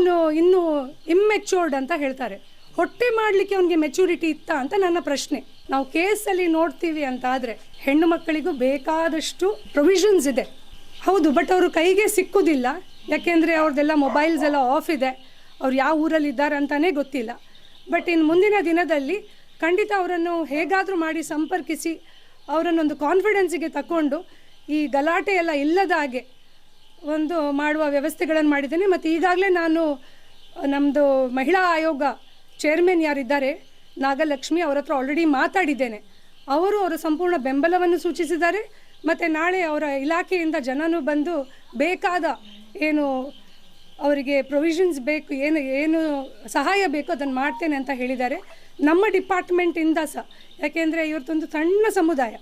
ಅವನು ಇನ್ನೂ ಇಮ್ಮೆಚೂರ್ಡ್ ಅಂತ ಹೇಳ್ತಾರೆ. ಹೊಟ್ಟೆ ಮಾಡಲಿಕ್ಕೆ ಅವನಿಗೆ ಮೆಚುರಿಟಿ ಇತ್ತಾ ಅಂತ ನನ್ನ ಪ್ರಶ್ನೆ. ನಾವು ಕೇಸಲ್ಲಿ ನೋಡ್ತೀವಿ ಅಂತ ಆದರೆ ಹೆಣ್ಣು ಮಕ್ಕಳಿಗೂ ಬೇಕಾದಷ್ಟು ಪ್ರೊವಿಷನ್ಸ್ ಇದೆ. ಹೌದು ಬಟ್ ಅವರು ಕೈಗೆ ಸಿಕ್ಕುದಿಲ್ಲ. ಯಾಕೆಂದರೆ ಅವ್ರದ್ದೆಲ್ಲ ಮೊಬೈಲ್ಸ್ ಎಲ್ಲ ಆಫ್ ಇದೆ. ಅವ್ರು ಯಾವ ಊರಲ್ಲಿ ಇದ್ದಾರೆ ಅಂತಾನೇ ಗೊತ್ತಿಲ್ಲ. ಬಟ್ ಇನ್ನು ಮುಂದಿನ ದಿನದಲ್ಲಿ ಖಂಡಿತ ಅವರನ್ನು ಹೇಗಾದರೂ ಮಾಡಿ ಸಂಪರ್ಕಿಸಿ ಅವರನ್ನೊಂದು ಕಾನ್ಫಿಡೆನ್ಸಿಗೆ ತಗೊಂಡು ಈ ಗಲಾಟೆ ಎಲ್ಲ ಇಲ್ಲದ ಹಾಗೆ ಒಂದು ಮಾಡುವ ವ್ಯವಸ್ಥೆಗಳನ್ನು ಮಾಡಿದ್ದೇನೆ. ಮತ್ತು ಈಗಾಗಲೇ ನಾನು ನಮ್ಮದು ಮಹಿಳಾ ಆಯೋಗ ಚೇರ್ಮನ್ ಯಾರಿದ್ದಾರೆ, ನಾಗಲಕ್ಷ್ಮಿ ಅವರ ಹತ್ರ ಆಲ್ರೆಡಿ ಮಾತಾಡಿದ್ದೇನೆ. ಅವರು ಅವರ ಸಂಪೂರ್ಣ ಬೆಂಬಲವನ್ನು ಸೂಚಿಸಿದ್ದಾರೆ. ಮತ್ತು ನಾಳೆ ಅವರ ಇಲಾಖೆಯಿಂದ ಜನನು ಬಂದು ಬೇಕಾದ ಏನು ಅವರಿಗೆ ಪ್ರೊವಿಷನ್ಸ್ ಬೇಕು, ಏನು ಏನು ಸಹಾಯ ಬೇಕು ಅದನ್ನು ಮಾಡ್ತೇನೆ ಅಂತ ಹೇಳಿದ್ದಾರೆ. ನಮ್ಮ ಡಿಪಾರ್ಟ್ಮೆಂಟಿಂದ ಸಹ ಯಾಕೆಂದರೆ ಇವತ್ತೊಂದು ಸಣ್ಣ ಸಮುದಾಯ.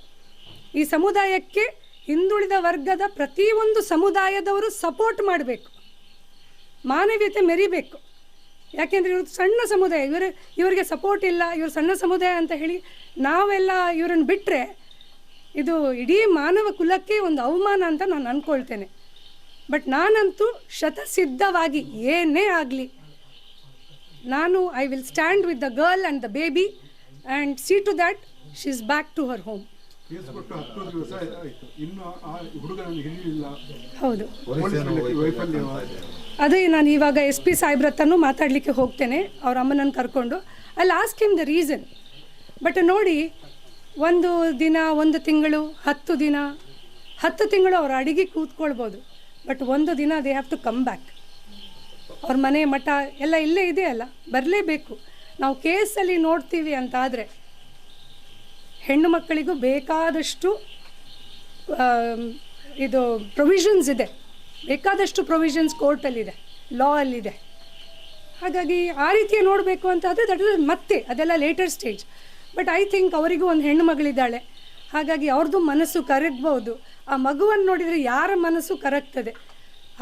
ಈ ಸಮುದಾಯಕ್ಕೆ ಹಿಂದುಳಿದ ವರ್ಗದ ಪ್ರತಿಯೊಂದು ಸಮುದಾಯದವರು ಸಪೋರ್ಟ್ ಮಾಡಬೇಕು. ಮಾನವೀಯತೆ ಮೆರಿಬೇಕು. ಯಾಕೆಂದರೆ ಇವ್ರದ್ದು ಸಣ್ಣ ಸಮುದಾಯ, ಇವರು ಇವರಿಗೆ ಸಪೋರ್ಟ್ ಇಲ್ಲ, ಇವರು ಸಣ್ಣ ಸಮುದಾಯ ಅಂತ ಹೇಳಿ ನಾವೆಲ್ಲ ಇವರನ್ನು ಬಿಟ್ಟರೆ ಇದು ಇಡೀ ಮಾನವ ಕುಲಕ್ಕೆ ಒಂದು ಅವಮಾನ ಅಂತ ನಾನು ಅಂದ್ಕೊಳ್ತೇನೆ ಬಟ್ ನಾನಂತೂ ಶತಸಿದ್ಧವಾಗಿ ಏನೇ ಆಗಲಿ, ನಾನು I will stand with the girl and the baby and see to that she is back to her home. Case ಕೊಟ್ಟು ಹತ್ತು ದಿವಸ ಆಯಿತು ಇನ್ನು ಆ ಹುಡುಗನನ್ನು ಹಿಡಿಯಲಿಲ್ಲ ಹೌದು. ಅದೇ ನಾನು ಇವಾಗ ಎಸ್ ಪಿ ಸಾಹೇಬ್ರ ಹತ್ರನೂ ಮಾತಾಡಲಿಕ್ಕೆ ಹೋಗ್ತೇನೆ. ಅವ್ರ ಅಮ್ಮನನ್ನು ಕರ್ಕೊಂಡು. ಅಲ್ಲಿ ask him the reason but ನೋಡಿ ಒಂದು ದಿನ ಒಂದು ತಿಂಗಳು ಹತ್ತು ದಿನ ಹತ್ತು ತಿಂಗಳು ಅವ್ರ ಅಡಿಗೆ ಕೂತ್ಕೊಳ್ಬೋದು. ಬಟ್ ಒಂದು ದಿನ they have to come back ಅವ್ರ ಮನೆ ಮಠ ಎಲ್ಲ ಇಲ್ಲೇ ಇದೆ ಅಲ್ಲ ಬರಲೇಬೇಕು. ನಾವು ಕೇಸಲ್ಲಿ ನೋಡ್ತೀವಿ ಅಂತ ಆದರೆ ಹೆಣ್ಣು ಮಕ್ಕಳಿಗೂ ಬೇಕಾದಷ್ಟು ಇದು ಪ್ರೊವಿಷನ್ಸ್ ಇದೆ. ಬೇಕಾದಷ್ಟು ಪ್ರೊವಿಷನ್ಸ್ ಕೋರ್ಟಲ್ಲಿದೆ ಲಾ ಅಲ್ಲಿದೆ. ಹಾಗಾಗಿ ಆ ರೀತಿಯ ನೋಡಬೇಕು ಅಂತ ಆದರೆ ದಟ್ ಇಸ್ ಮತ್ತೆ, ಅದೆಲ್ಲ later stage but I think ಅವರಿಗೂ ಒಂದು ಹೆಣ್ಣು ಮಗಳಿದ್ದಾಳೆ. ಹಾಗಾಗಿ ಅವ್ರದ್ದು ಮನಸ್ಸು ಕರಗ್ಬೋದು. ಆ ಮಗುವನ್ನು ನೋಡಿದರೆ ಯಾರ ಮನಸ್ಸು ಕರಗ್ತದೆ?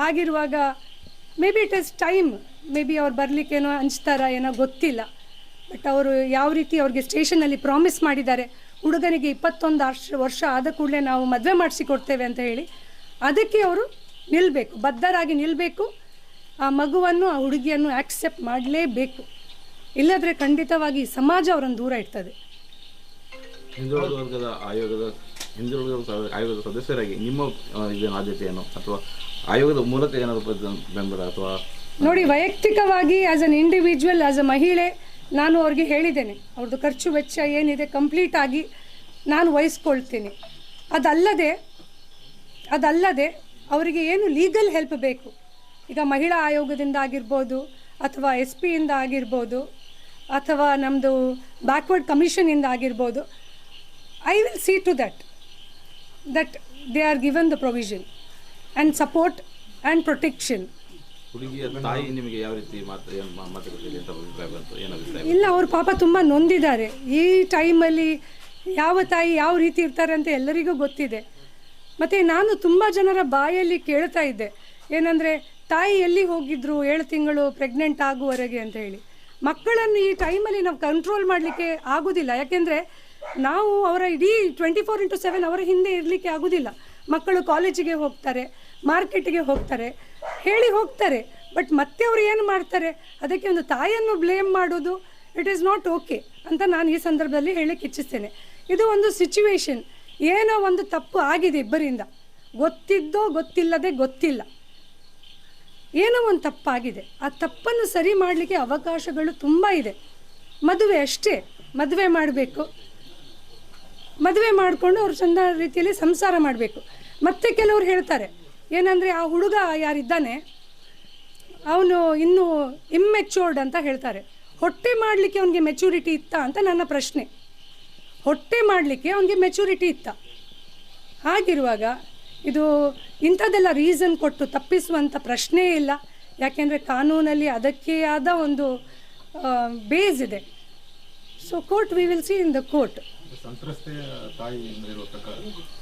ಹಾಗಿರುವಾಗ maybe it is time maybe ಅವ್ರು ಬರಲಿಕ್ಕೇನೋ ಹಂಚ್ತಾರ ಏನೋ ಗೊತ್ತಿಲ್ಲ. ಬಟ್ ಅವರು ಯಾವ ರೀತಿ ಅವ್ರಿಗೆ ಸ್ಟೇಷನಲ್ಲಿ ಪ್ರಾಮಿಸ್ ಮಾಡಿದ್ದಾರೆ ಹುಡುಗನಿಗೆ ಇಪ್ಪತ್ತೊಂದು ವರ್ಷ ವರ್ಷ ಆದ ಕೂಡಲೇ ನಾವು ಮದುವೆ ಮಾಡಿಸಿ ಕೊಡ್ತೇವೆ ಅಂತ ಹೇಳಿ ಅದಕ್ಕೆ ಅವರು ನಿಲ್ಲಬೇಕು ಬದ್ಧರಾಗಿ ನಿಲ್ಲಬೇಕು ಆ ಮಗುವನ್ನು ಆ ಹುಡುಗಿಯನ್ನು ಆಕ್ಸೆಪ್ಟ್ ಮಾಡಲೇಬೇಕು. ಇಲ್ಲದ್ರೆ ಖಂಡಿತವಾಗಿ ಸಮಾಜ ಅವರನ್ನು ದೂರ ಇಡ್ತದೆ. ಹಿಂದುಳಿದ ವರ್ಗದ ಆಯೋಗದ ಹಿಂದುಳಿದ ಆಯೋಗದ ಸದಸ್ಯರಾಗಿ ನಿಮ್ಮ ಇದೇನು ಆದ್ಯತೆಯನ್ನು ಅಥವಾ ಆಯೋಗದ ಮೂಲಕ ಏನಾದರೂ ಬೆಂಬಲ ಅಥವಾ ನೋಡಿ ವೈಯಕ್ತಿಕವಾಗಿ as an individual as a ಮಹಿಳೆ ನಾನು ಅವ್ರಿಗೆ ಹೇಳಿದ್ದೇನೆ, ಅವ್ರದ್ದು ಖರ್ಚು ವೆಚ್ಚ ಏನಿದೆ ಕಂಪ್ಲೀಟ್ ಆಗಿ ನಾನು ವಹಿಸ್ಕೊಳ್ತೀನಿ. ಅದಲ್ಲದೆ ಅದಲ್ಲದೆ ಅವರಿಗೆ ಏನು ಲೀಗಲ್ ಹೆಲ್ಪ್ ಬೇಕು? ಈಗ ಮಹಿಳಾ ಆಯೋಗದಿಂದ ಆಗಿರ್ಬೋದು, ಅಥವಾ ಎಸ್ ಪಿಯಿಂದ ಆಗಿರ್ಬೋದು, ಅಥವಾ ನಮ್ಮದು ಬ್ಯಾಕ್ವರ್ಡ್ ಕಮಿಷನಿಂದ ಆಗಿರ್ಬೋದು I will see to that that they are given the provision and support and protection ಹುಡುಗಿಯ ತಾಯಿ ನಿಮಗೆ ಯಾವ ರೀತಿ ಮಾತು ಏನು ಮಾತುಕತೆಯಲ್ಲಿ ಅಂತ ಅಭಿಪ್ರಾಯ ಬಂತು? ಏನು ಅಭಿಪ್ರಾಯ ಇಲ್ಲ, ಅವ್ರ ಪಾಪ ತುಂಬ ನೊಂದಿದ್ದಾರೆ. ಈ ಟೈಮಲ್ಲಿ ಯಾವ ತಾಯಿ ಯಾವ ರೀತಿ ಇರ್ತಾರೆ ಅಂತ ಎಲ್ಲರಿಗೂ ಗೊತ್ತಿದೆ. ಮತ್ತು ನಾನು ತುಂಬ ಜನರ ಬಾಯಲ್ಲಿ ಕೇಳ್ತಾ ಇದ್ದೆ. ಏನಂದರೆ, ತಾಯಿ ಎಲ್ಲಿ ಹೋಗಿದ್ರು ಏಳು ತಿಂಗಳು ಪ್ರೆಗ್ನೆಂಟ್ ಆಗುವವರೆಗೆ ಅಂತ ಹೇಳಿ. ಮಕ್ಕಳನ್ನು ಈ ಟೈಮಲ್ಲಿ ನಾವು ಕಂಟ್ರೋಲ್ ಮಾಡಲಿಕ್ಕೆ ಆಗೋದಿಲ್ಲ. ಯಾಕೆಂದರೆ ನಾವು ಅವರ ಇಡೀ ಟ್ವೆಂಟಿ ಫೋರ್ ಇಂಟು ಸೆವೆನ್ ಅವರ ಹಿಂದೆ ಇರಲಿಕ್ಕೆ ಆಗೋದಿಲ್ಲ. ಮಕ್ಕಳು ಕಾಲೇಜಿಗೆ ಹೋಗ್ತಾರೆ ಮಾರ್ಕೆಟಿಗೆ ಹೋಗ್ತಾರೆ, ಹೇಳಿ ಹೋಗ್ತಾರೆ. ಬಟ್ ಮತ್ತೆ ಅವರು ಏನು ಮಾಡ್ತಾರೆ? ಅದಕ್ಕೆ ಒಂದು ತಾಯಿಯನ್ನು ಬ್ಲೇಮ್ ಮಾಡೋದು ಇಟ್ ಈಸ್ ನಾಟ್ ಓಕೆ ಅಂತ ನಾನು ಈ ಸಂದರ್ಭದಲ್ಲಿ ಹೇಳಕ್ಕೆ ಇಚ್ಛಿಸ್ತೇನೆ. ಇದು ಒಂದು ಸಿಚುವೇಶನ್ ಏನೋ ಒಂದು ತಪ್ಪು ಆಗಿದೆ ಇಬ್ಬರಿಂದ. ಗೊತ್ತಿದ್ದೋ ಗೊತ್ತಿಲ್ಲದೆ ಗೊತ್ತಿಲ್ಲ. ಏನೋ ಒಂದು ತಪ್ಪಾಗಿದೆ. ಆ ತಪ್ಪನ್ನು ಸರಿ ಮಾಡಲಿಕ್ಕೆ ಅವಕಾಶಗಳು ತುಂಬ ಇದೆ. ಮದುವೆ ಅಷ್ಟೇ. ಮದುವೆ ಮಾಡಬೇಕು. ಮದುವೆ ಮಾಡಿಕೊಂಡು ಅವ್ರು ಚಂದ ರೀತಿಯಲ್ಲಿ ಸಂಸಾರ ಮಾಡಬೇಕು. ಮತ್ತೆ ಕೆಲವರು ಹೇಳ್ತಾರೆ, ಏನಂದರೆ ಆ ಹುಡುಗ ಯಾರಿದ್ದಾನೆ, ಅವನು ಇನ್ನೂ ಇಮ್ಮೆಚ್ಯೂರ್ಡ್ ಅಂತ ಹೇಳ್ತಾರೆ. ಹೊಟ್ಟೆ ಮಾಡಲಿಕ್ಕೆ ಅವನಿಗೆ ಮೆಚುರಿಟಿ ಇತ್ತಾ ಅಂತ ನನ್ನ ಪ್ರಶ್ನೆ. ಹೊಟ್ಟೆ ಮಾಡಲಿಕ್ಕೆ ಅವನಿಗೆ ಮೆಚುರಿಟಿ ಇತ್ತ. ಹಾಗಿರುವಾಗ ಇದು ಇಂಥದ್ದೆಲ್ಲ ರೀಸನ್ ಕೊಟ್ಟು ತಪ್ಪಿಸುವಂಥ ಪ್ರಶ್ನೆಯೇ ಇಲ್ಲ. ಯಾಕೆಂದರೆ ಕಾನೂನಲ್ಲಿ ಅದಕ್ಕೆ ಆದ ಒಂದು ಬೇಸ್ ಇದೆ. So court we will see in the court